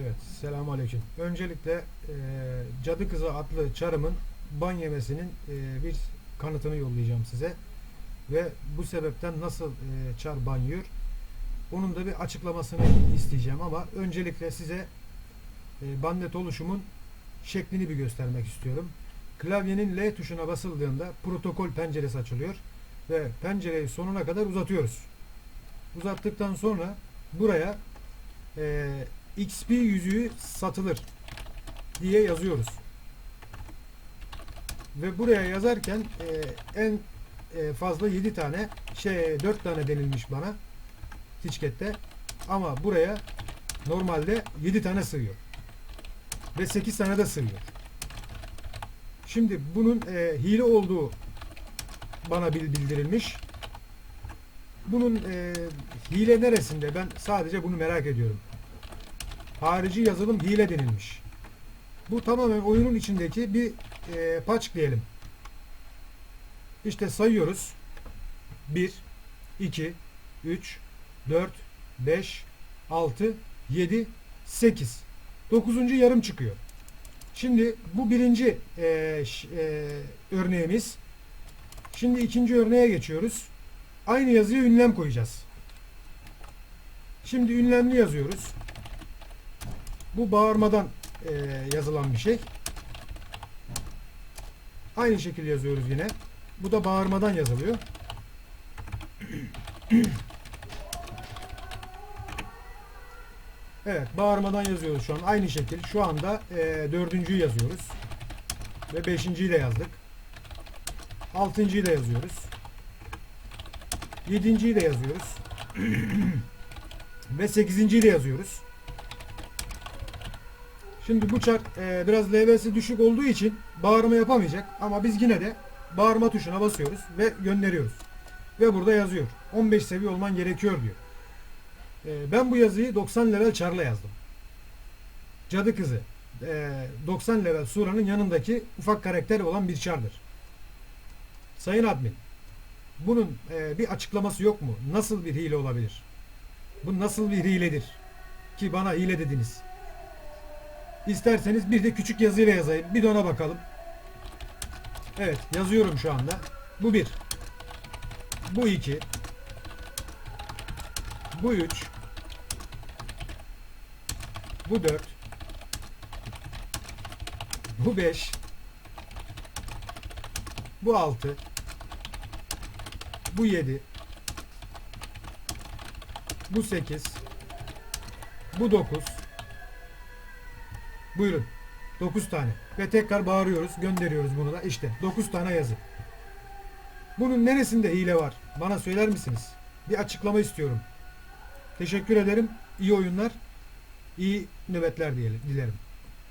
Evet, selamun aleyküm. Öncelikle e, Cadı Kızı adlı çarımın ban yemesinin e, bir kanıtını yollayacağım size. Ve bu sebepten nasıl e, çar ban yiyor, onun da bir açıklamasını isteyeceğim ama öncelikle size e, bandet oluşumun şeklini bir göstermek istiyorum. Klavyenin L tuşuna basıldığında protokol penceresi açılıyor ve pencereyi sonuna kadar uzatıyoruz. Uzattıktan sonra buraya e, XP yüzüğü satılır diye yazıyoruz. Ve buraya yazarken e, en e, fazla 7 tane şey 4 tane denilmiş bana tickette ama buraya normalde 7 tane sığıyor. Ve 8 tane de sığıyor. Şimdi bunun e, hile olduğu bana bil- bildirilmiş. Bunun e, hile neresinde? Ben sadece bunu merak ediyorum. Harici yazılım hile denilmiş. Bu tamamen oyunun içindeki bir e, patch diyelim. İşte sayıyoruz. 1, 2, 3, 4, 5, 6, 7, 8. 9. yarım çıkıyor. Şimdi bu birinci e, e, örneğimiz. Şimdi ikinci örneğe geçiyoruz. Aynı yazıya ünlem koyacağız. Şimdi ünlemli yazıyoruz. Bu bağırmadan e, yazılan bir şey. Aynı şekilde yazıyoruz yine. Bu da bağırmadan yazılıyor. Evet, bağırmadan yazıyoruz şu an. Aynı şekil. Şu anda e, dördüncüyü yazıyoruz. Ve beşinciyi de yazdık. Altıncıyı da yazıyoruz. Yedinciyi de yazıyoruz. Ve sekizinciyi de yazıyoruz. Şimdi bu çar e, biraz LV'si düşük olduğu için bağırma yapamayacak. Ama biz yine de bağırma tuşuna basıyoruz ve gönderiyoruz. Ve burada yazıyor. 15 seviye olman gerekiyor diyor. E, ben bu yazıyı 90 level çarla yazdım. Cadı kızı. E, 90 level suranın yanındaki ufak karakter olan bir çardır. Sayın admin, bunun e, bir açıklaması yok mu? Nasıl bir hile olabilir? Bu nasıl bir hiledir? Ki bana hile dediniz. İsterseniz bir de küçük yazıyla yazayım. Bir de ona bakalım. Evet yazıyorum şu anda. Bu bir. Bu iki. Bu üç. Bu dört. Bu beş. Bu altı. Bu yedi. Bu sekiz. Bu dokuz. Buyurun. 9 tane. Ve tekrar bağırıyoruz, gönderiyoruz bunu da. İşte 9 tane yazı. Bunun neresinde hile var? Bana söyler misiniz? Bir açıklama istiyorum. Teşekkür ederim. İyi oyunlar. iyi nöbetler diyelim, dilerim.